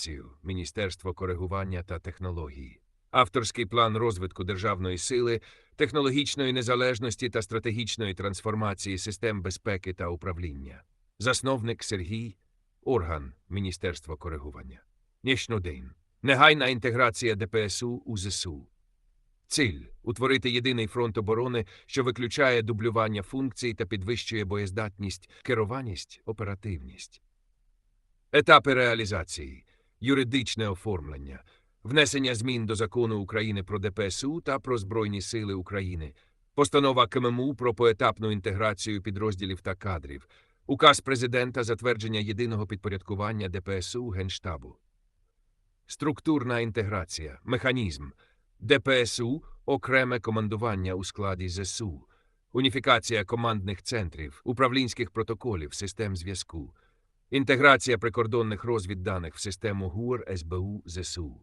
реалізацію Міністерство коригування та технології. Авторський план розвитку державної сили, технологічної незалежності та стратегічної трансформації систем безпеки та управління. Засновник Сергій, орган Міністерства коригування. Нічнодень. Негайна інтеграція ДПСУ у ЗСУ. Ціль утворити єдиний фронт оборони, що виключає дублювання функцій та підвищує боєздатність, керованість, оперативність. Етапи реалізації, юридичне оформлення, внесення змін до закону України про ДПСУ та про Збройні Сили України, постанова КМУ про поетапну інтеграцію підрозділів та кадрів, указ президента затвердження єдиного підпорядкування ДПСУ Генштабу. Структурна інтеграція, механізм, ДПСУ окреме командування у складі ЗСУ, уніфікація командних центрів, управлінських протоколів, систем зв'язку, інтеграція прикордонних розвідданих в систему ГУР СБУ ЗСУ.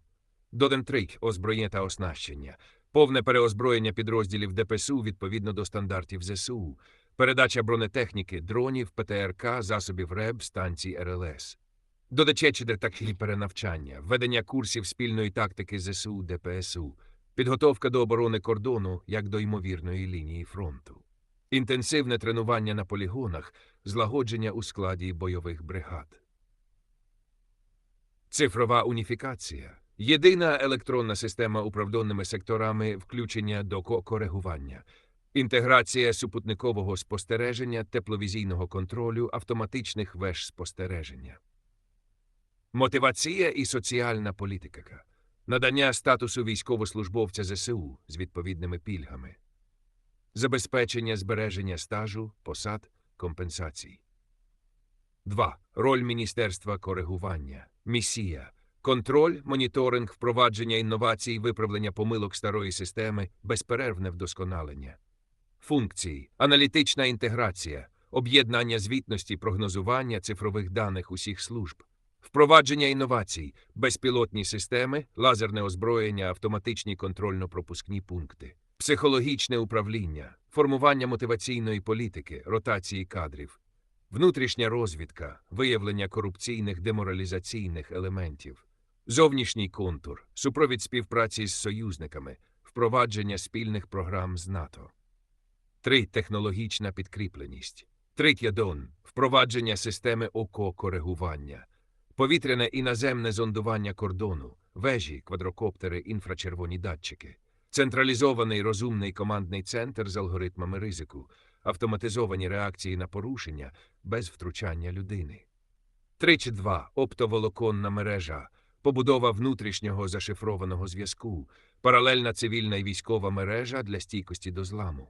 Доден 3. озброєння та оснащення, повне переозброєння підрозділів ДПСУ відповідно до стандартів ЗСУ, передача бронетехніки, дронів, ПТРК, засобів РЕБ, станцій РЛС. Додачечі такі перенавчання, введення курсів спільної тактики ЗСУ ДПСУ, підготовка до оборони кордону як до ймовірної лінії фронту, інтенсивне тренування на полігонах, злагодження у складі бойових бригад. Цифрова уніфікація. Єдина електронна система управдонними секторами включення до ко- коригування. Інтеграція супутникового спостереження, тепловізійного контролю, автоматичних веж спостереження. Мотивація і соціальна політика. Надання статусу військовослужбовця ЗСУ з відповідними пільгами. Забезпечення збереження стажу, посад, компенсацій. 2. Роль Міністерства коригування. Місія. Контроль, моніторинг, впровадження інновацій, виправлення помилок старої системи, безперервне вдосконалення. Функції. Аналітична інтеграція. Об'єднання звітності, прогнозування цифрових даних усіх служб. Впровадження інновацій, безпілотні системи, лазерне озброєння, автоматичні контрольно-пропускні пункти, психологічне управління, формування мотиваційної політики, ротації кадрів, внутрішня розвідка, виявлення корупційних деморалізаційних елементів, зовнішній контур, супровід співпраці з союзниками, впровадження спільних програм з НАТО. 3. Технологічна підкріпленість. Третє дон впровадження системи ОКО-коригування. Повітряне і наземне зондування кордону, вежі, квадрокоптери, інфрачервоні датчики, централізований розумний командний центр з алгоритмами ризику, автоматизовані реакції на порушення без втручання людини. 3.2. Оптоволоконна мережа, побудова внутрішнього зашифрованого зв'язку, паралельна цивільна і військова мережа для стійкості до зламу.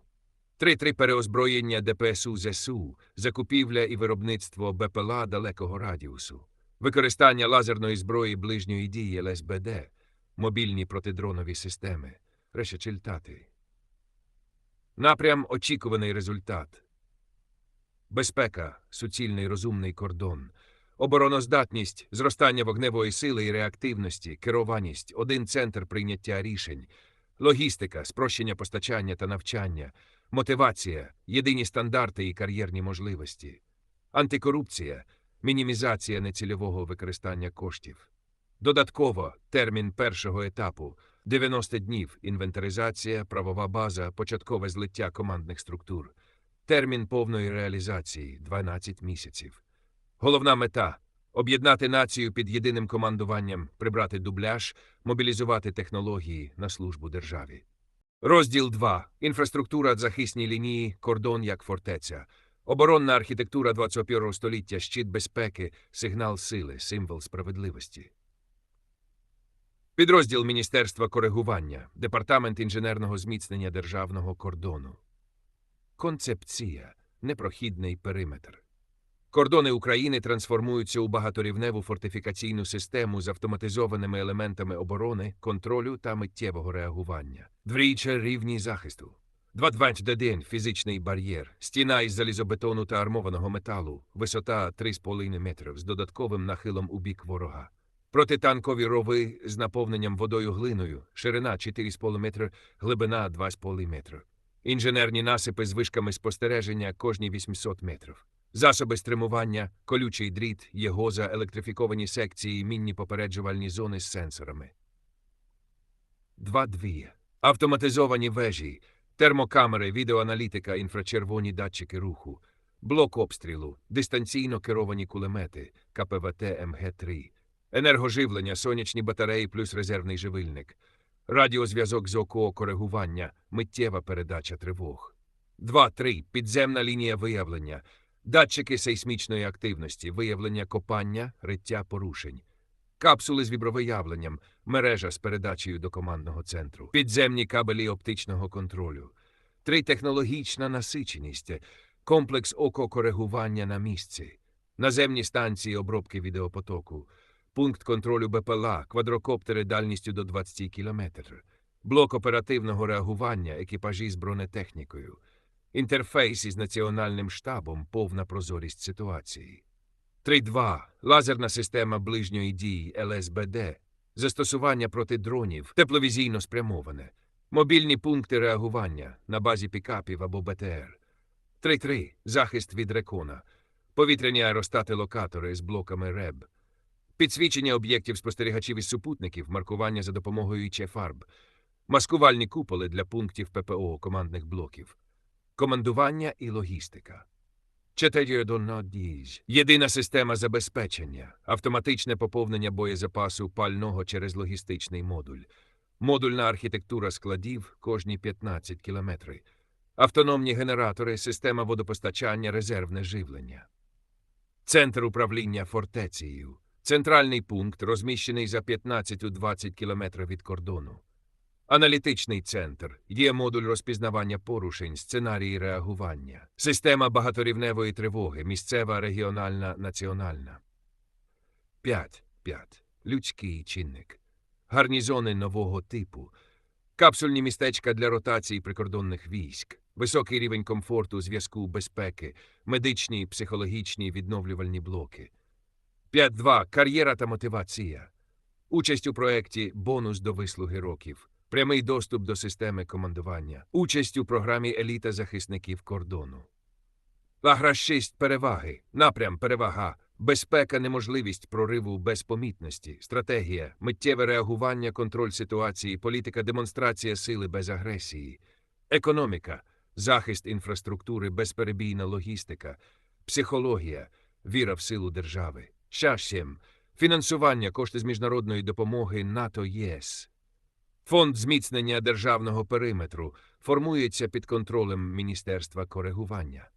3.3. Переозброєння ДПСУ ЗСУ, закупівля і виробництво БПЛА далекого радіусу. Використання лазерної зброї ближньої дії ЛСБД, мобільні протидронові системи, решечельтати. Напрям очікуваний результат. Безпека, суцільний розумний кордон, обороноздатність, зростання вогневої сили і реактивності, керованість, один центр прийняття рішень, логістика, спрощення постачання та навчання, мотивація, єдині стандарти і кар'єрні можливості, антикорупція, мінімізація нецільового використання коштів. Додатково термін першого етапу 90 днів інвентаризація, правова база, початкове злиття командних структур. Термін повної реалізації 12 місяців. Головна мета об'єднати націю під єдиним командуванням, прибрати дубляж, мобілізувати технології на службу державі. Розділ 2. Інфраструктура захисній лінії, кордон як фортеця. Оборонна архітектура 21 століття, щит безпеки, сигнал сили, символ справедливості. Підрозділ Міністерства коригування, Департамент інженерного зміцнення державного кордону. Концепція непрохідний периметр. Кордони України трансформуються у багаторівневу фортифікаційну систему з автоматизованими елементами оборони, контролю та миттєвого реагування. Двічі рівні захисту. 2-2 фізичний бар'єр, стіна із залізобетону та армованого металу, висота 3,5 метрів з додатковим нахилом у бік ворога. Протитанкові рови з наповненням водою глиною, ширина 4,5 метри, глибина 2,5 метри. Інженерні насипи з вишками спостереження кожні 800 метрів. засоби стримування, колючий дріт, єгоза, електрифіковані секції, мінні попереджувальні зони з сенсорами. 2.2. Автоматизовані вежі, термокамери, відеоаналітика, інфрачервоні датчики руху, блок обстрілу, дистанційно керовані кулемети, КПВТ МГ-3, енергоживлення, сонячні батареї плюс резервний живильник, радіозв'язок з ОКО коригування, миттєва передача тривог. 2.3. Підземна лінія виявлення, датчики сейсмічної активності, виявлення копання, риття порушень. Капсули з вібровиявленням, мережа з передачею до командного центру, підземні кабелі оптичного контролю, три. Технологічна насиченість, комплекс ококоригування на місці, наземні станції обробки відеопотоку, пункт контролю БПЛА, квадрокоптери дальністю до 20 км, блок оперативного реагування, екіпажі з бронетехнікою, інтерфейс із національним штабом, повна прозорість ситуації. 3.2. Лазерна система ближньої дії ЛСБД, застосування проти дронів, тепловізійно спрямоване, мобільні пункти реагування на базі пікапів або БТР. 3.3. Захист від рекона, повітряні аеростати-локатори з блоками РЕБ, підсвічення об'єктів спостерігачів із супутників, маркування за допомогою ІЧ-фарб, маскувальні куполи для пунктів ППО командних блоків, командування і логістика. 4.1.10. Єдина система забезпечення, автоматичне поповнення боєзапасу пального через логістичний модуль, модульна архітектура складів кожні 15 кілометри, автономні генератори, система водопостачання, резервне живлення. Центр управління фортецією. Центральний пункт, розміщений за 15-20 кілометрів від кордону. Аналітичний центр є модуль розпізнавання порушень, сценарії реагування, система багаторівневої тривоги, місцева, регіональна, національна. 5. 5. Людський чинник. Гарнізони нового типу. Капсульні містечка для ротації прикордонних військ, високий рівень комфорту, зв'язку, безпеки, медичні, психологічні відновлювальні блоки. 5.2. Кар'єра та мотивація. Участь у проєкті Бонус до вислуги років. Прямий доступ до системи командування. Участь у програмі Еліта захисників кордону. Лагра 6. Переваги. Напрям перевага. Безпека, неможливість прориву без помітності, стратегія, миттєве реагування, контроль ситуації, політика, демонстрація сили без агресії, економіка, захист інфраструктури, безперебійна логістика, психологія, віра в силу держави. 7. Фінансування, кошти з міжнародної допомоги НАТО ЄС. Фонд зміцнення державного периметру формується під контролем Міністерства коригування.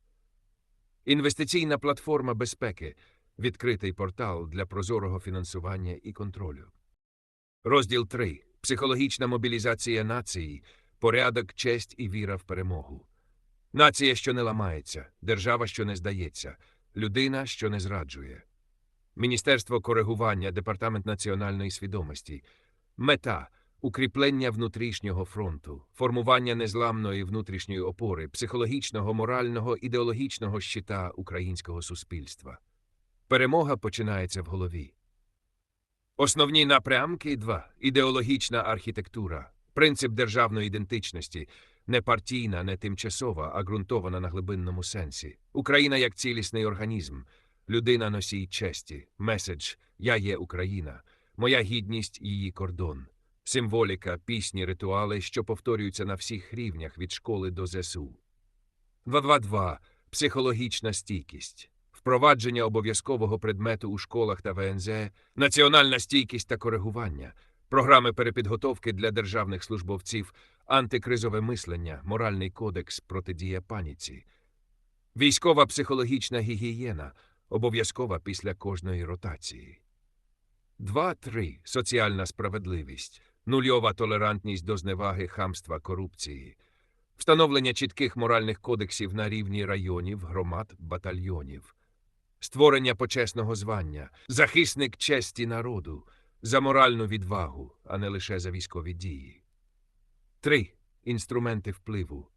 Інвестиційна платформа безпеки відкритий портал для прозорого фінансування і контролю. Розділ 3. Психологічна мобілізація нації, порядок, честь і віра в перемогу. Нація, що не ламається, держава, що не здається, людина, що не зраджує. Міністерство коригування, Департамент національної свідомості. Мета укріплення внутрішнього фронту, формування незламної внутрішньої опори, психологічного, морального, ідеологічного щита українського суспільства. Перемога починається в голові. Основні напрямки 2. Ідеологічна архітектура, принцип державної ідентичності, не партійна, не тимчасова, а ґрунтована на глибинному сенсі. Україна як цілісний організм, людина носій честі, меседж Я є Україна, моя гідність її кордон, символіка, пісні, ритуали, що повторюються на всіх рівнях від школи до ЗСУ. 2.2.2. Психологічна стійкість. Впровадження обов'язкового предмету у школах та ВНЗ, національна стійкість та коригування, програми перепідготовки для державних службовців, антикризове мислення, моральний кодекс протидія паніці, військова психологічна гігієна, обов'язкова після кожної ротації. 2.3. Соціальна справедливість, нульова толерантність до зневаги, хамства, корупції, встановлення чітких моральних кодексів на рівні районів, громад, батальйонів, створення почесного звання, захисник честі народу, за моральну відвагу, а не лише за військові дії. 3. Інструменти впливу.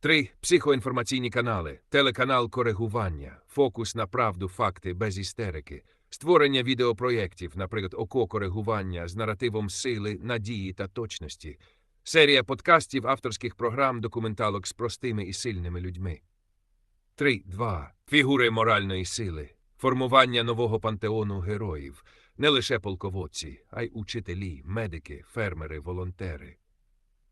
3. Психоінформаційні канали, телеканал коригування, фокус на правду, факти без істерики, створення відеопроєктів, наприклад, око коригування з наративом сили, надії та точності, серія подкастів, авторських програм, документалок з простими і сильними людьми. 3.2. Фігури моральної сили. Формування нового пантеону героїв. Не лише полководці, а й учителі, медики, фермери, волонтери.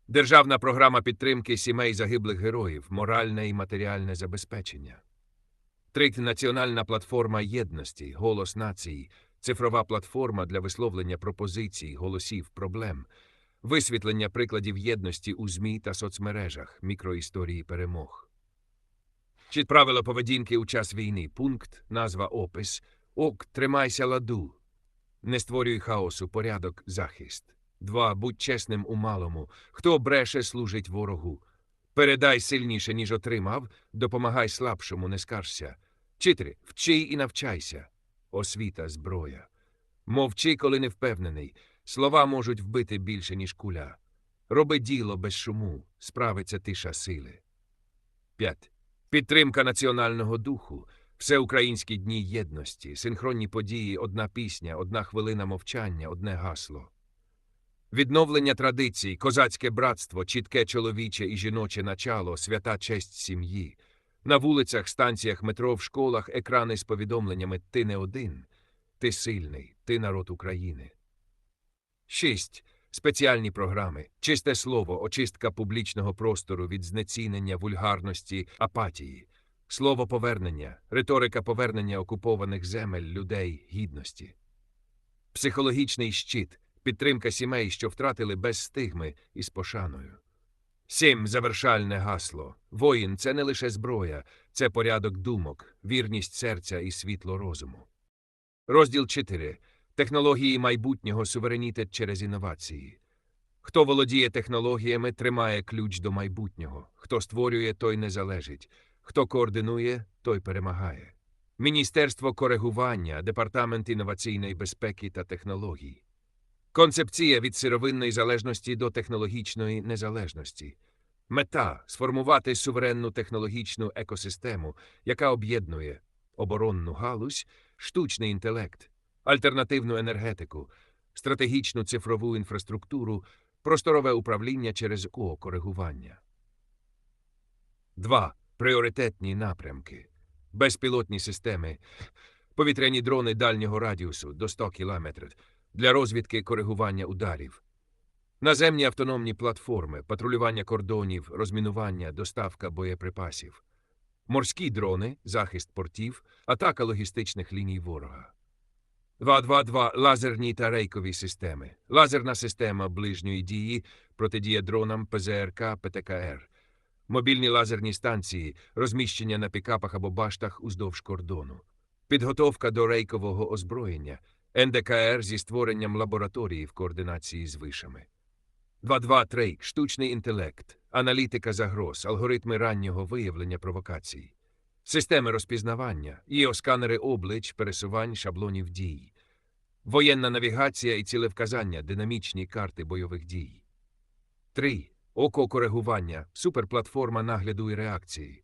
Державна програма підтримки сімей загиблих героїв, моральне і матеріальне забезпечення. Трик Національна платформа єдності, голос нації, цифрова платформа для висловлення пропозицій, голосів, проблем, висвітлення прикладів єдності у ЗМІ та соцмережах, мікроісторії перемог. Чи правила поведінки у час війни, пункт, назва, опис, ок, тримайся ладу, не створюй хаосу, порядок, захист. 2. Будь чесним у малому. Хто бреше, служить ворогу. Передай сильніше, ніж отримав, допомагай слабшому, не скаржся. 4. Вчи і навчайся. Освіта, зброя. Мовчи, коли не впевнений. Слова можуть вбити більше, ніж куля. Роби діло без шуму, справиться тиша сили. 5. Підтримка національного духу. Всеукраїнські дні єдності, синхронні події, одна пісня, одна хвилина мовчання, одне гасло. Відновлення традицій, козацьке братство, чітке чоловіче і жіноче начало, свята честь сім'ї. На вулицях, станціях метро, в школах екрани з повідомленнями Ти не один, ти сильний, ти народ України. 6. Спеціальні програми. Чисте слово, очистка публічного простору від знецінення, вульгарності, апатії. Слово повернення, риторика повернення окупованих земель, людей, гідності. Психологічний щит, підтримка сімей, що втратили без стигми і з пошаною. 7. Завершальне гасло. Воїн це не лише зброя, це порядок думок, вірність серця і світло розуму. Розділ 4. Технології майбутнього суверенітет через інновації. Хто володіє технологіями, тримає ключ до майбутнього. Хто створює, той не залежить. Хто координує, той перемагає. Міністерство коригування, Департамент інноваційної безпеки та технологій. Концепція від сировинної залежності до технологічної незалежності. Мета сформувати суверенну технологічну екосистему, яка об'єднує оборонну галузь, штучний інтелект, альтернативну енергетику, стратегічну цифрову інфраструктуру, просторове управління через коригування. 2. Пріоритетні напрямки. Безпілотні системи. Повітряні дрони дальнього радіусу до 100 км для розвідки коригування ударів. Наземні автономні платформи, патрулювання кордонів, розмінування, доставка боєприпасів. Морські дрони, захист портів, атака логістичних ліній ворога. 2.2.2. Лазерні та рейкові системи. Лазерна система ближньої дії, протидія дронам ПЗРК, ПТКР. Мобільні лазерні станції, розміщення на пікапах або баштах уздовж кордону. Підготовка до рейкового озброєння. НДКР зі створенням лабораторії в координації з вишами. 2.2.3. Штучний інтелект, аналітика загроз, алгоритми раннього виявлення провокацій, системи розпізнавання, іосканери облич, пересувань, шаблонів дій, воєнна навігація і цілевказання, динамічні карти бойових дій. 3. Око коригування, суперплатформа нагляду і реакції,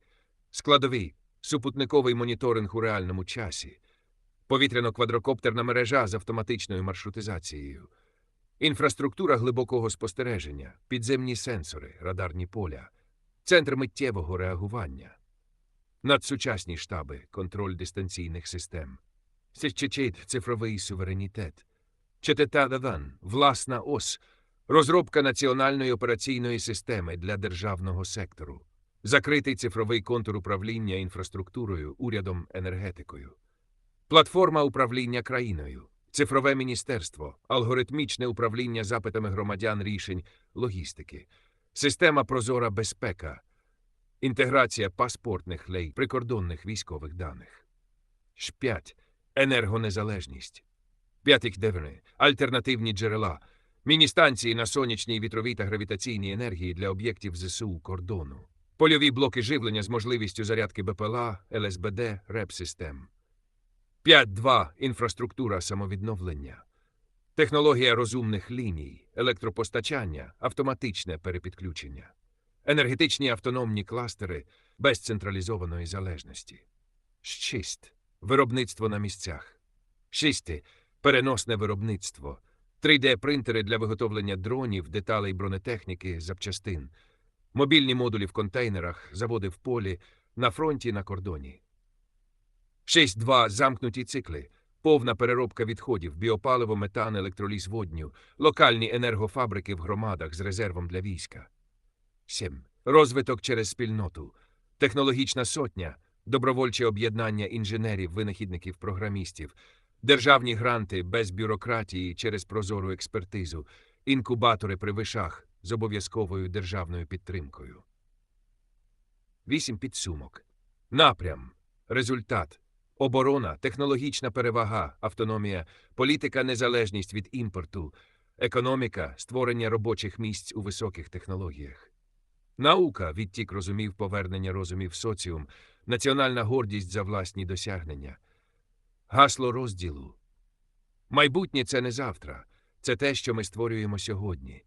складові, супутниковий моніторинг у реальному часі, повітряно-квадрокоптерна мережа з автоматичною маршрутизацією, інфраструктура глибокого спостереження, підземні сенсори, радарні поля, центр миттєвого реагування, надсучасні штаби, контроль дистанційних систем, Сичечит – цифровий суверенітет, Чететададан – власна ос, розробка національної операційної системи для державного сектору, закритий цифровий контур управління інфраструктурою, урядом, енергетикою. Платформа управління країною, цифрове міністерство, алгоритмічне управління запитами громадян рішень, логістики, система прозора безпека, інтеграція паспортних лей, прикордонних військових даних. Ш5. Енергонезалежність. П'ятих девини. Альтернативні джерела. Міні-станції на сонячній, вітровій та гравітаційній енергії для об'єктів ЗСУ кордону. Польові блоки живлення з можливістю зарядки БПЛА, ЛСБД, РЕП-систем. 5.2. Інфраструктура самовідновлення. Технологія розумних ліній, електропостачання, автоматичне перепідключення. Енергетичні автономні кластери без централізованої залежності. 6. Виробництво на місцях. 6. Переносне виробництво. 3D-принтери для виготовлення дронів, деталей бронетехніки, запчастин. Мобільні модулі в контейнерах, заводи в полі, на фронті на кордоні. 6.2. Замкнуті цикли. Повна переробка відходів, біопаливо, метан, електроліз водню, локальні енергофабрики в громадах з резервом для війська. 7. Розвиток через спільноту. Технологічна сотня, добровольче об'єднання інженерів, винахідників, програмістів, державні гранти без бюрократії через прозору експертизу, інкубатори при вишах з обов'язковою державною підтримкою. 8. Підсумок. Напрям. Результат. Оборона, технологічна перевага, автономія, політика, незалежність від імпорту, економіка, створення робочих місць у високих технологіях. Наука, відтік розумів повернення розумів соціум, національна гордість за власні досягнення. Гасло розділу. Майбутнє це не завтра, це те, що ми створюємо сьогодні.